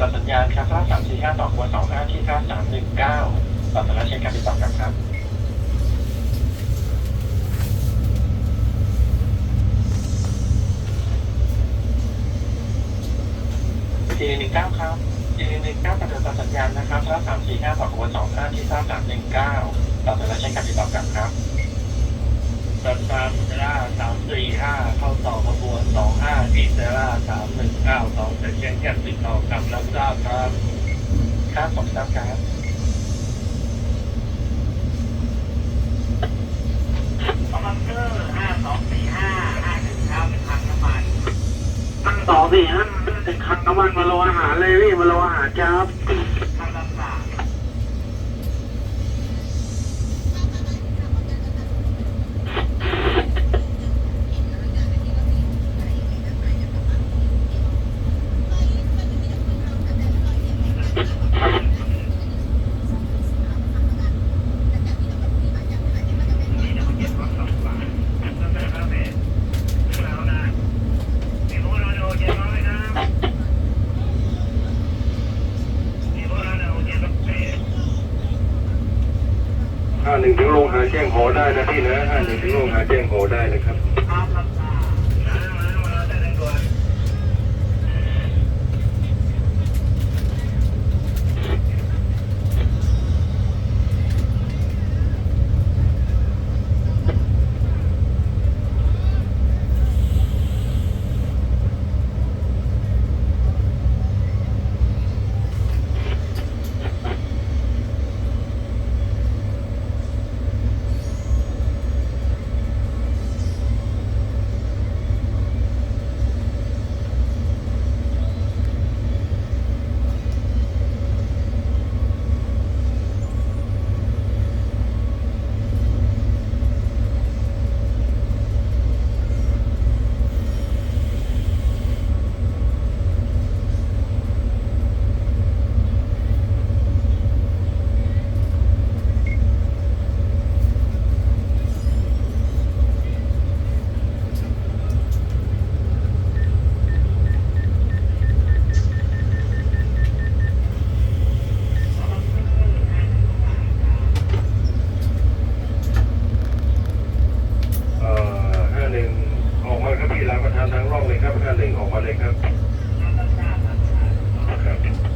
ต่อสัญญาณครับท่าสามสี่ห้าต่อขวนสองห้าที่ท่าสามหนึ่งเก้าต่อสัญญาณเช็คการติดต่อกลับครับทีหนึ่งเก้าครับทีหนึ่งเก้าต่อต่อสัญญาณนะครับท่าสามสี่ห้าต่อขวนสองห้าที่ท่าสามหนึ่งเก้าต่อสัญญาณเช็คการติดต่อกลับครับ สัญญาณเซราสามสี่ห้าเข้าต่อขบวนสองห้าที่เซราสามหนึ่งเก้าสองเซนเช่นแค่ติดต่อกับรับทราบครับครับผมทราบครับคอมมานเดอร์ห้าสองสี่ห้าห้าหนึ่งเก้าเป็นทางน้ำมันตั้งสองสี่ห้าเป็นคันน้ำมันมาโลอาหารเลยพี่มาโลอาหารครับ ทางลำบาก ห้าหนึ่งถึงลงหาแจ้งหอได้นะพี่นะห้าหนึ่งถึงลงหาแจ้งหอได้นะครับ ทางลำบาก เอ่อห้าหนึ่งออกมาครับพี่รางประธานทางร่องเลยครับห้าหนึ่ งออกมาเลยครับครับ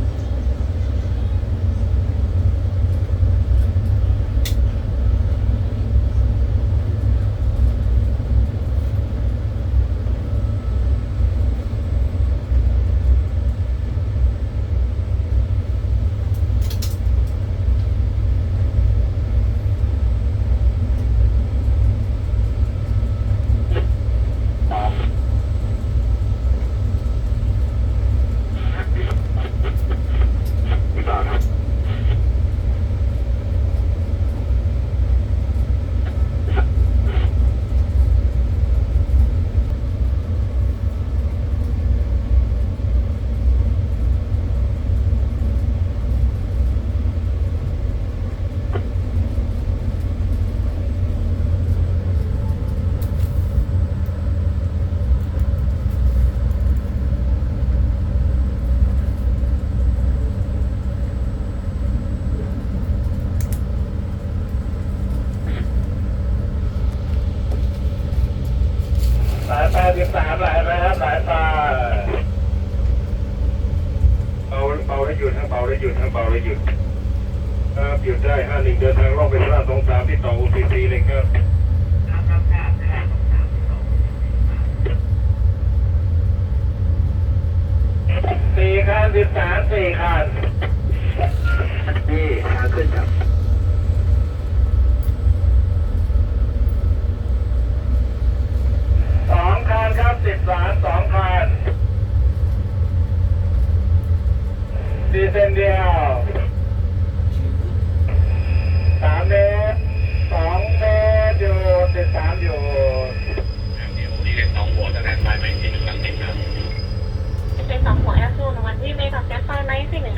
สายแปดสิบสามหลายนะครับหลายตาเบาเบาได้หยุดทั้งเบาได้หยุดทั้งเบาได้หยุดครับหยุดได้ห้าหนึ่งเดินทางร่องไปพระสองสามที่ต่อ OCC เลยครับ